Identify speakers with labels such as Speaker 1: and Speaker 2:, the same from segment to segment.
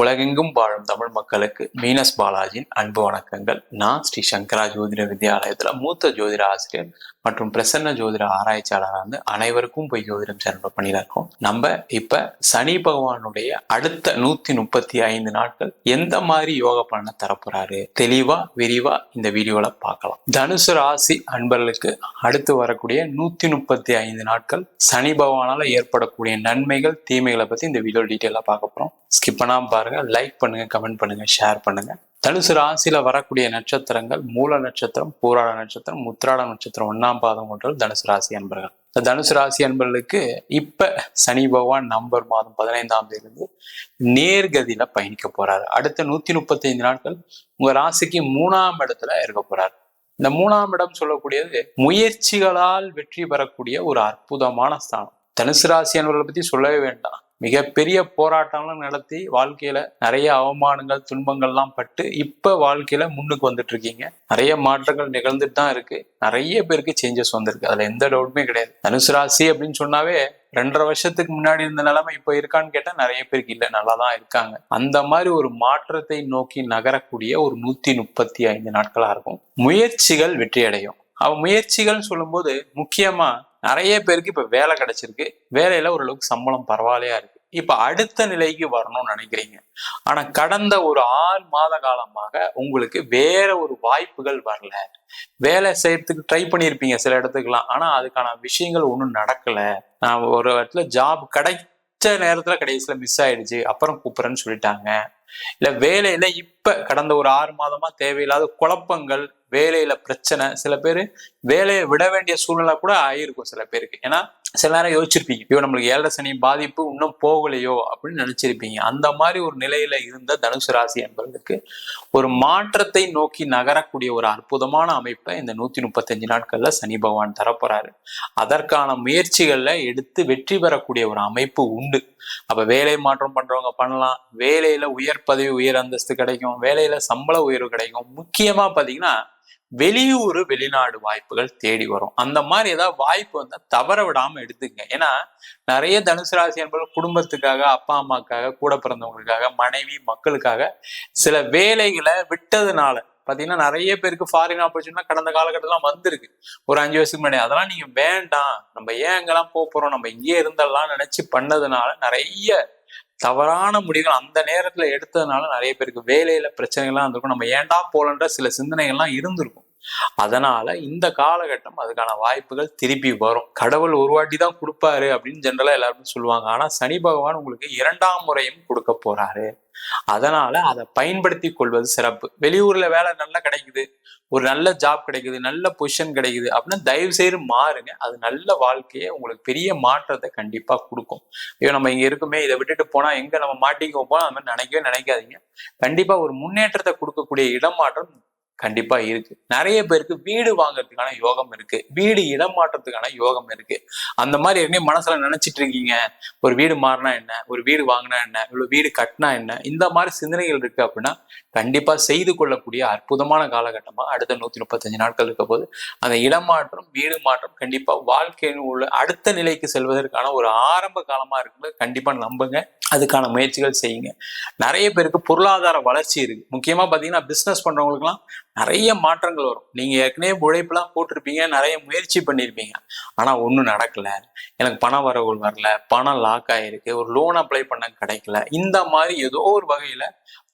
Speaker 1: உலகெங்கும் வாழும் தமிழ் மக்களுக்கு மீனஸ் பாலாஜியின் அன்பு வணக்கங்கள். நான் ஸ்ரீ சங்கரா ஜோதிட வித்யாலயத்தில் மூத்த ஜோதிட ஆசிரியர் மற்றும் பிரசன்ன ஜோதிட ஆராய்ச்சியாளராக அனைவருக்கும் போய் ஜோதிடம் சேனல் பண்ணிட்டு இருக்கோம். நம்ம இப்ப சனி பகவானுடைய அடுத்த நூத்தி முப்பத்தி ஐந்து நாட்கள் எந்த மாதிரி யோக பலனை தரப்போறாரு? தெளிவா விரிவா இந்த வீடியோல பார்க்கலாம். தனுசு ராசி அன்பர்களுக்கு அடுத்து வரக்கூடிய நூத்தி முப்பத்தி ஐந்து நாட்கள் சனி பகவானால ஏற்படக்கூடிய நன்மைகள் தீமைகளை பத்தி இந்த வீடியோ டீட்டெயிலா பார்க்க போறோம். ஸ்கிப் பண்ணாம பாருங்க. லைக் பண்ணுங்க கமெண்ட் பண்ணுங்க ஷேர் பண்ணுங்க. தனுசு ராசியில வரக்கூடிய நட்சத்திரங்கள் மூல நட்சத்திரம் பூராட நட்சத்திரம் முத்திராட நட்சத்திரம் ஒன்னாம் பாதம் ஒன்று தனுசு ராசி அன்பர்கள். இந்த தனுசு ராசி அன்பர்களுக்கு இப்ப சனி பகவான் நவம்பர் மாதம் பதினைந்தாம் தேதி இருந்து நேர்கதியில பயணிக்க போறாரு. அடுத்த நூத்தி முப்பத்தி ஐந்து நாட்கள் உங்க ராசிக்கு மூணாம் இடத்துல இருக்க போறாரு. இந்த மூணாம் இடம் சொல்லக்கூடியது முயற்சிகளால் வெற்றி பெறக்கூடிய ஒரு அற்புதமான ஸ்தானம். தனுசு ராசி அன்பர்களை பத்தி சொல்லவே வேண்டாம். மிகப்பெரிய போராட்டம்லாம் நடத்தி வாழ்க்கையில நிறைய அவமானங்கள் துன்பங்கள்லாம் பட்டு இப்ப வாழ்க்கையில முன்னுக்கு வந்துட்டு இருக்கீங்க நிறைய மாற்றங்கள் நிகழ்ந்துட்டு தான் இருக்கு. நிறைய பேருக்கு சேஞ்சஸ் வந்திருக்கு. அதுல எந்த டவுட்டுமே கிடையாது. தனுசு ராசி அப்படின்னு சொன்னாவே ரெண்டரை வருஷத்துக்கு முன்னாடி இருந்த நிலைமை இப்ப இருக்கான்னு கேட்டா நிறைய பேருக்கு இல்லை. நல்லா தான் இருக்காங்க. அந்த மாதிரி ஒரு மாற்றத்தை நோக்கி நகரக்கூடிய ஒரு நூத்தி முப்பத்தி ஐந்து நாட்களா இருக்கும். முயற்சிகள் வெற்றி அடையும் அவ முயற்சிகள் சொல்லும்போது முக்கியமா நிறைய பேருக்கு இப்போ வேலை கிடைச்சிருக்கு. வேலையில ஓரளவுக்கு சம்பளம் பரவாயில்லையா இருக்கு. இப்ப அடுத்த நிலைக்கு வரணும்னு நினைக்கிறீங்க. ஆனா கடந்த ஒரு ஆறு மாத காலமாக உங்களுக்கு வேற ஒரு வாய்ப்புகள் வரல. வேலை செய்யறதுக்கு ட்ரை பண்ணியிருப்பீங்க சில இடத்துக்குலாம் ஆனா அதுக்கான விஷயங்கள் ஒன்றும் நடக்கல. நான் ஒரு இடத்துல ஜாப் கிடைச்ச நேரத்துல கடைசியில மிஸ் ஆயிடுச்சு. அப்புறம் கூப்பிட்றேன்னு சொல்லிட்டாங்க. இல்ல வேலையில இப்ப கடந்த ஒரு ஆறு மாதமா தேவையில்லாத குழப்பங்கள் வேலையில பிரச்சனை சில பேர் வேலையை விட வேண்டிய சூழ்நிலை கூட ஆயிருக்கும் சில பேருக்கு. ஏன்னா சில நேரம் யோசிச்சிருப்பீங்க ஐயோ நம்மளுக்கு ஏழரை சனி பாதிப்பு இன்னும் போகலையோ அப்படின்னு நினைச்சிருப்பீங்க. அந்த மாதிரி ஒரு நிலையில இருந்த தனுசு ராசி என்பதற்கு ஒரு மாற்றத்தை நோக்கி நகரக்கூடிய ஒரு அற்புதமான அமைப்பை இந்த நூத்தி முப்பத்தஞ்சு நாட்கள்ல சனி பகவான் தரப்போறாரு. அதற்கான முயற்சிகள்ல எடுத்து வெற்றி பெறக்கூடிய ஒரு அமைப்பு உண்டு. அப்ப வேலை மாற்றம் பண்றவங்க பண்ணலாம் வேலையில உயர் பதவி உயர் அந்தஸ்து கிடைக்கும் வேலையில சம்பள உயர்வு கிடைக்கும். முக்கியமா பாத்தீங்கன்னா வெளியூர் வெளிநாடு வாய்ப்புகள் தேடி வரும். அந்த மாதிரி ஏதாவது வாய்ப்பு வந்தால் தவற விடாம எடுத்துங்க ஏன்னா நிறைய தனுசு ராசி என்பது குடும்பத்துக்காக அப்பா அம்மாக்காக கூட பிறந்தவங்களுக்காக மனைவி மக்களுக்காக சில வேலைகளை விட்டதுனால பாத்தீங்கன்னா நிறைய பேருக்கு ஃபாரின் ஆப்பர்ச்சுனிட்டி கடந்த காலகட்டத்தில் வந்திருக்கு. ஒரு அஞ்சு வருஷத்துக்கு முன்னாடி. அதெல்லாம் நீங்க வேண்டாம். நம்ம ஏன் அங்கெல்லாம் போக போறோம்? நம்ம இங்கேயே இருந்தெல்லாம் நினைச்சு பண்ணதுனால நிறைய தவறான முடிவுகள் அந்த நேரத்துல எடுத்ததுனால நிறைய பேருக்கு வேலையில பிரச்சனைகள்லாம் இருந்திருக்கும் நம்ம ஏன்டா போலன்ற சில சிந்தனைகள்லாம் இருந்திருக்கும். அதனால இந்த காலகட்டம் அதுக்கான வாய்ப்புகள் திருப்பி வரும். கடவுள் ஒரு வாட்டி தான் கொடுப்பாரு அப்படின்னு ஜென்ரலா எல்லாருமே சொல்லுவாங்க. ஆனா சனி பகவான் உங்களுக்கு இரண்டாம் முறையும் கொடுக்க போறாரு. அதனால அதை பயன்படுத்தி கொள்வது சிறப்பு. வெளியூர்ல வேலை நல்லா கிடைக்குது. ஒரு நல்ல ஜாப் கிடைக்குது. நல்ல பொசிஷன் கிடைக்குது. அப்படின்னா தயவு செய்து மாறுங்க. அது நல்ல வாழ்க்கையை உங்களுக்கு பெரிய மாற்றத்தை கண்டிப்பா கொடுக்கும். ஐயோ நம்ம இங்க இருக்குமே இதை விட்டுட்டு போனா எங்க நம்ம மாட்டிக்க போனா அந்த மாதிரி நினைக்கவே நினைக்காதீங்க. கண்டிப்பா ஒரு முன்னேற்றத்தை கொடுக்கக்கூடிய இடமாற்றம் கண்டிப்பா இருக்கு. நிறைய பேருக்கு வீடு வாங்குறதுக்கான யோகம் இருக்கு. வீடு இடம் மாற்றத்துக்கான யோகம் இருக்கு. அந்த மாதிரி ஏற்கனவே மனசுல நினைச்சிட்டு இருக்கீங்க. ஒரு வீடு மாறினா என்ன? ஒரு வீடு வாங்கினா என்ன? இவ்வளவு வீடு கட்டினா என்ன? இந்த மாதிரி சிந்தனைகள் இருக்கு அப்படின்னா கண்டிப்பா செய்து கொள்ளக்கூடிய அற்புதமான காலகட்டமா அடுத்த நூத்தி முப்பத்தஞ்சு நாட்கள் இருக்க போது அந்த மாற்றம் வீடு மாற்றம் கண்டிப்பா வாழ்க்கையின் உள்ள அடுத்த நிலைக்கு செல்வதற்கான ஒரு ஆரம்ப காலமா இருக்குன்னு கண்டிப்பா நம்புங்க. அதுக்கான முயற்சிகள் செய்யுங்க. நிறைய பேருக்கு பொருளாதார வளர்ச்சி இருக்கு. முக்கியமா பாத்தீங்கன்னா பிசினஸ் பண்றவங்களுக்குலாம் நிறைய மாற்றங்கள் வரும். நீங்க ஏற்கனவே உழைப்பெல்லாம் போட்டிருப்பீங்க நிறைய முயற்சி பண்ணியிருப்பீங்க ஆனா ஒன்றும் நடக்கல. எனக்கு பண வரவுகள் வரல. பணம் லாக் ஆயிருக்கு. ஒரு லோன் அப்ளை பண்ண கிடைக்கல. இந்த மாதிரி ஏதோ ஒரு வகையில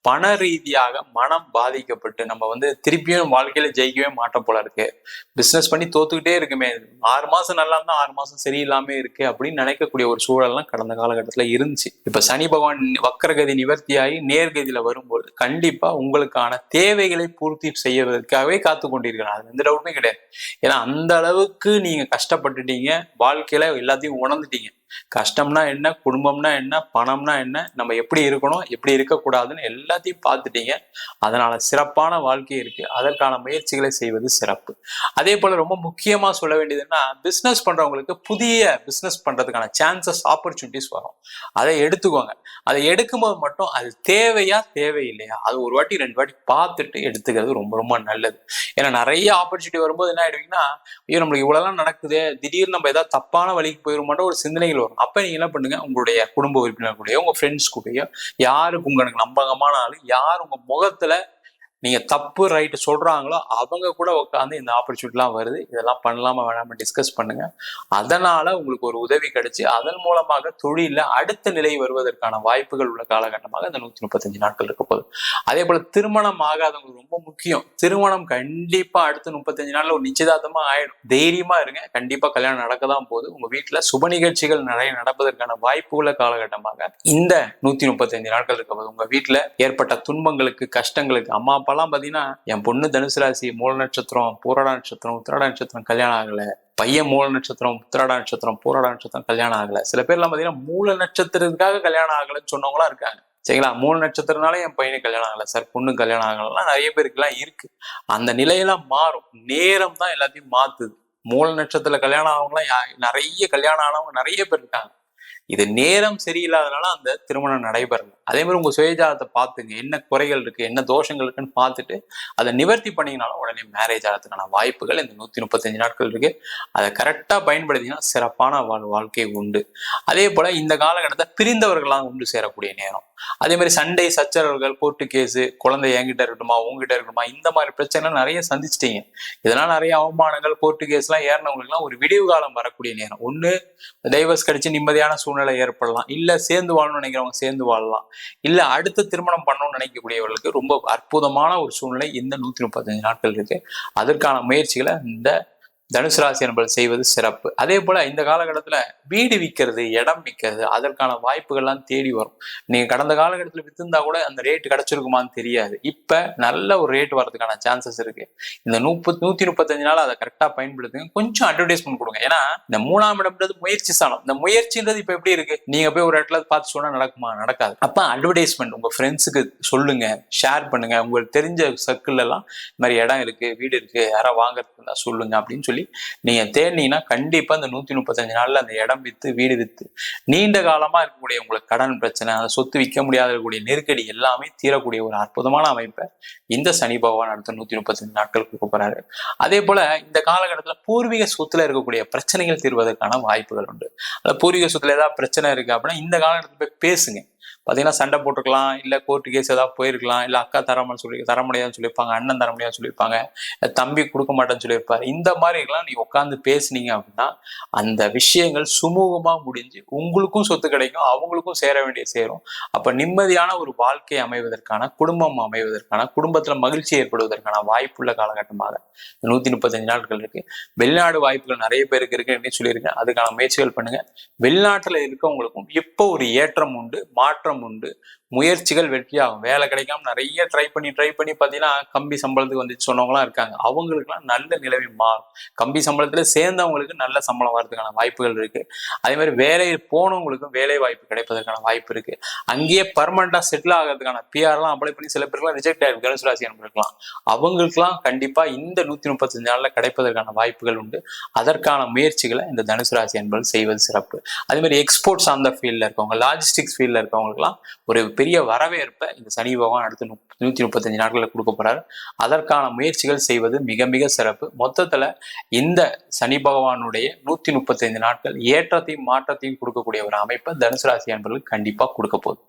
Speaker 1: பண ரீதியாக மனம் பாதிக்கப்பட்டு நம்ம வந்து திருப்பியும் வாழ்க்கையில ஜெயிக்கவே மாட்டோம் போல இருக்கு. பிசினஸ் பண்ணி தோத்துக்கிட்டே இருக்குமே. ஆறு மாசம் நல்லா இருந்தா ஆறு மாசம் சரியில்லாம இருக்கு அப்படின்னு நினைக்கக்கூடிய ஒரு சூழல்லாம் கடந்த காலகட்டத்துல இருந்துச்சு. இப்ப சனி பகவான் வக்கரகதி நிவர்த்தியாகி நேர்கதியில வரும்போது கண்டிப்பா உங்களுக்கான தேவைகளை பூர்த்தி செய்யறதுக்காகவே காத்து கொண்டிருக்கிறேன். அது எந்த டவுட்டுமே கிடையாது. ஏன்னா அந்த அளவுக்கு நீங்க கஷ்டப்பட்டுட்டீங்க. வாழ்க்கையில எல்லாத்தையும் உணர்ந்துட்டீங்க. கஷ்டம்னா என்ன குடும்பம்னா என்ன பணம்னா என்ன நம்ம எப்படி இருக்கணும் எப்படி இருக்கக்கூடாதுன்னு எல்லாத்தையும் பார்த்துட்டீங்க. அதனால சிறப்பான வாழ்க்கை இருக்கு. அதற்கான முயற்சிகளை செய்வது சிறப்பு. அதே போல ரொம்ப முக்கியமா சொல்ல வேண்டியதுன்னா பிசினஸ் பண்றவங்களுக்கு புதிய பிசினஸ் பண்றதுக்கான சான்சஸ் ஆப்பர்ச்சுனிட்டிஸ் வரும். அதை எடுத்துக்கோங்க. அதை எடுக்கும்போது மட்டும் அது தேவையா தேவையில்லையா? அது ஒரு வாட்டி ரெண்டு வாட்டி பார்த்துட்டு எடுத்துக்கிறது ரொம்ப ரொம்ப நல்லது. ஏன்னா நிறைய ஆப்பர்ச்சுனிட்டி வரும்போது என்ன ஆயிடுவீங்கன்னா ஐயோ நம்மளுக்கு இவ்வளவுலாம் நடக்குது திடீர்னு நம்ம ஏதாவது தப்பான வழிக்கு போயிட மாட்டோம் ஒரு சிந்தனைகள் வரும் அப்போ நீங்கள் நீங்க என்ன பண்ணுங்க? உங்களுடைய குடும்ப உறுப்பினர் கூடயோ உங்கள் ஃப்ரெண்ட்ஸ் கூடயோ யாருக்கு உங்களுக்கு நம்பகமான ஆள் யார் உங்கள் முகத்துல நீங்க தப்பு ரைட்டு சொல்றாங்களோ அவங்க கூட உட்காந்து இந்த ஆப்பர்ச்சுனிட்டிலாம் வருது. இதெல்லாம் பண்ணலாமா வேணாம டிஸ்கஸ் பண்ணுங்க. அதனால உங்களுக்கு ஒரு உதவி கிடைச்சு அதன் மூலமாக தொழில அடுத்த நிலை வருவதற்கான வாய்ப்புகள் உள்ள காலகட்டமாக இந்த நூத்தி முப்பத்தஞ்சு நாட்கள் இருக்க போகுது. அதே போல திருமணம் ஆகாதவங்களுக்கு ரொம்ப முக்கியம். திருமணம் கண்டிப்பா அடுத்த முப்பத்தஞ்சு நாள்ல ஒரு நிச்சயதார்த்தமா ஆயிடும். தைரியமா இருங்க. கண்டிப்பா கல்யாணம் நடக்க தான் போகுது. உங்க வீட்டுல சுப நிகழ்ச்சிகள் நிறைய நடப்பதற்கான வாய்ப்பு உள்ள காலகட்டமாக இந்த நூத்தி முப்பத்தஞ்சு நாட்கள் இருக்க போது உங்க வீட்டுல ஏற்பட்ட துன்பங்களுக்கு கஷ்டங்களுக்கு அம்மா அப்பா அப்பெல்லாம் பாத்தீங்கன்னா என் பொண்ணு தனுசு ராசி மூல நட்சத்திரம் பூரட நட்சத்திரம் உத்திராட நட்சத்திரம் கல்யாணம் ஆகலை. பையன் மூல நட்சத்திரம் உத்திராட நட்சத்திரம் பூரட நட்சத்திரம் கல்யாணம் ஆகலை. சில பேர்லாம் பார்த்தீங்கன்னா மூல நட்சத்திரத்துக்காக கல்யாணம் ஆகலைன்னு சொன்னவங்களா இருக்காங்க. சரிங்களா? மூணு நட்சத்திரனால என் பையனுக்கு கல்யாணம் ஆகலை. சார் பொண்ணு கல்யாணம் ஆகலாம் நிறைய பேருக்குலாம் இருக்கு. அந்த நிலையெல்லாம் மாறும். நேரம் தான் எல்லாத்தையும் மாத்துது. மூல நட்சத்திரத்துல கல்யாணம் ஆகவங்களாம் யா- நிறைய கல்யாணம் ஆனவங்க நிறைய பேர் இருக்காங்க. இது நேரம் சரியில்லாதனால அந்த திருமணம் நடைபெறல. அதே மாதிரி உங்க சுயஜாதத்தை பார்த்துங்க. என்ன குறைகள் இருக்கு? என்ன தோஷங்கள் இருக்குன்னு பார்த்துட்டு அதை நிவர்த்தி பண்ணீங்கனாலும் உடனே மேரேஜ் ஆகிறதுக்கான வாய்ப்புகள் இந்த நூத்தி முப்பத்தஞ்சு நாட்கள் இருக்கு. அதை கரெக்டா பயன்படுத்தினா சிறப்பான வாழ் வாழ்க்கை உண்டு. அதே போல இந்த காலகட்டத்தை பிரிந்தவர்களாக உண்டு சேரக்கூடிய நேரம். அதே மாதிரி சண்டை சச்சரவுகள் கோர்ட்டு கேஸு குழந்தை என்கிட்ட இருக்கட்டுமா உங்ககிட்ட இருக்கட்டுமா இந்த மாதிரி பிரச்சனைலாம் நிறைய சந்திச்சிட்டீங்க. இதெல்லாம் நிறைய அவமானங்கள் கோர்ட்டு கேஸ்லாம் ஏறினவங்களுக்குலாம் ஒரு விடிவு காலம் வரக்கூடிய நேரம். ஒண்ணு டைவர்ஸ் கிடைச்சு நிம்மதியான சூழ்நிலை ஏற்படலாம். இல்லை சேர்ந்து வாழணும்னு நினைக்கிறவங்க சேர்ந்து வாழலாம். இல்லை அடுத்த திருமணம் பண்ணணும்னு நினைக்கக்கூடியவர்களுக்கு ரொம்ப அற்புதமான ஒரு சூழ்நிலை இந்த நூற்றி முப்பத்தஞ்சு நாட்கள் இருக்கு. அதற்கான முயற்சிகளை இந்த தனுசு ராசி என்பது செய்வது சிறப்பு. அதே போல இந்த காலகட்டத்துல வீடு விற்கிறது இடம் விற்கிறது அதற்கான வாய்ப்புகள்லாம் தேடி வரும். நீங்க கடந்த காலகட்டத்தில் வித்திருந்தா கூட அந்த ரேட் கிடைச்சிருக்குமான்னு தெரியாது. இப்ப நல்ல ஒரு ரேட் வரதுக்கான சான்சஸ் இருக்கு. இந்த முப்பத் நூத்தி முப்பத்தஞ்சு நாள் அதை கரெக்டா பயன்படுத்துங்க. கொஞ்சம் அட்வர்டைஸ்மெண்ட் கொடுங்க. ஏன்னா இந்த மூணாம் இடம்ன்றது முயற்சி சாணம். இந்த முயற்சின்றது இப்ப எப்படி இருக்கு? நீங்க போய் ஒரு இடத்துல பார்த்து சொன்னா நடக்குமா? நடக்காது. அப்போ அட்வர்டைஸ்மெண்ட் உங்க ஃப்ரெண்ட்ஸுக்கு சொல்லுங்க. ஷேர் பண்ணுங்க. உங்களுக்கு தெரிஞ்ச சர்க்கிள் எல்லாம் இந்த மாதிரி இடம் இருக்கு வீடு இருக்கு யாராவது வாங்குறதுக்கு சொல்லுங்க அப்படின்னு சொல்லி நீங்க தேடினீங்கன்னா கண்டிப்பா இந்த நூத்தி முப்பத்தஞ்சு நாள்ல அந்த இடம் வித்து வீடு வித்து நீண்ட காலமா இருக்கக்கூடிய உங்களுக்கு கடன் பிரச்சனை அந்த சொத்து விற்க முடியாத இருக்கக்கூடிய நெருக்கடி எல்லாமே தீரக்கூடிய ஒரு அற்புதமான அமைப்பை இந்த சனி பகவான் அடுத்த நூத்தி முப்பத்தஞ்சு நாட்கள் கொடுக்க போறாரு அதே போல இந்த காலகட்டத்துல பூர்வீக சொத்துல இருக்கக்கூடிய பிரச்சனைகள் தீர்வதற்கான வாய்ப்புகள் உண்டு. அந்த பூர்வீக சொத்துல ஏதாவது பிரச்சனை இருக்கு அப்படின்னா இந்த காலகட்டத்தில் போய் பேசுங்க. பார்த்தீங்கன்னா சண்டை போட்டுக்கலாம் இல்லை கோர்ட்டு கேஸ் ஏதாவது போயிருக்கலாம் இல்லை அக்கா தரமான்னு சொல்லி தர முடியாதுன்னு சொல்லியிருப்பாங்க அண்ணன் தர முடியாதுன்னு சொல்லியிருப்பாங்க தம்பி கொடுக்க மாட்டேன்னு சொல்லியிருப்பாரு. இந்த மாதிரி எல்லாம் நீ உட்காந்து பேசுனீங்க அப்படின்னா அந்த விஷயங்கள் சுமூகமாக முடிஞ்சு உங்களுக்கும் சொத்து கிடைக்கும் அவங்களுக்கும் சேர வேண்டிய சேரும். அப்போ நிம்மதியான ஒரு வாழ்க்கை அமைவதற்கான குடும்பம் அமைவதற்கான குடும்பத்தில் மகிழ்ச்சி ஏற்படுவதற்கான வாய்ப்புள்ள காலகட்டமாக இந்த முப்பத்தஞ்சு நாட்கள் இருக்கு. வெளிநாடு வாய்ப்புகள் நிறைய பேருக்கு இருக்குன்னு சொல்லியிருக்கேன். அதுக்கான முயற்சிகள் பண்ணுங்க. வெளிநாட்டில் இருக்கவங்களுக்கும் இப்போ ஒரு ஏற்றம் உண்டு மாற்றம் உண்டு. முயற்சிகள் வெற்றியாகும். வேலை கிடைக்காம நிறைய ட்ரை பண்ணி ட்ரை பண்ணி பார்த்தீங்கன்னா கம்பி சம்பளத்துக்கு வந்து சொன்னவங்களாம் இருக்காங்க. அவங்களுக்குலாம் நல்ல நிலைமை மாறும். கம்பி சம்பளத்துல சேர்ந்தவங்களுக்கு நல்ல சம்பளம் வரதுக்கான வாய்ப்புகள் இருக்கு. அதே மாதிரி வேலையில் போனவங்களுக்கும் வேலை வாய்ப்பு கிடைப்பதற்கான வாய்ப்பு இருக்கு. அங்கேயே பர்மனண்டா செட்டில் ஆகிறதுக்கான பிஆர்லாம் அப்ளை பண்ணி சில பேருக்குலாம் ரிஜெக்ட் ஆயிருக்கு தனுசு ராசி இருக்கலாம் அவங்களுக்குலாம் கண்டிப்பா இந்த நூத்தி முப்பத்தஞ்சு நாள்ல கிடைப்பதற்கான வாய்ப்புகள் உண்டு. அதற்கான முயற்சிகளை இந்த தனுசு ராசி என்பது செய்வது சிறப்பு. அதே மாதிரி எக்ஸ்போர்ட்ஸ் அந்த ஃபீல்ட்ல இருக்கவங்க லாஜிஸ்டிக்ஸ் ஃபீல்ட்ல இருக்கவங்களுக்குலாம் ஒரு பெரிய வரவேற்பை இந்த சனி பகவான் அடுத்து நுப்- நூத்தி முப்பத்தஞ்சு நாட்களில் கொடுக்க போறாரு. அதற்கான முயற்சிகள் செய்வது மிக மிக சிறப்பு. மொத்தத்துல இந்த சனி பகவானுடைய நூத்தி முப்பத்தைந்து நாட்கள் ஏற்றத்தையும் மாற்றத்தையும் கொடுக்கக்கூடிய ஒரு அமைப்பை தனுசு ராசி அன்பர்களுக்கு கண்டிப்பா கொடுக்க போகுது.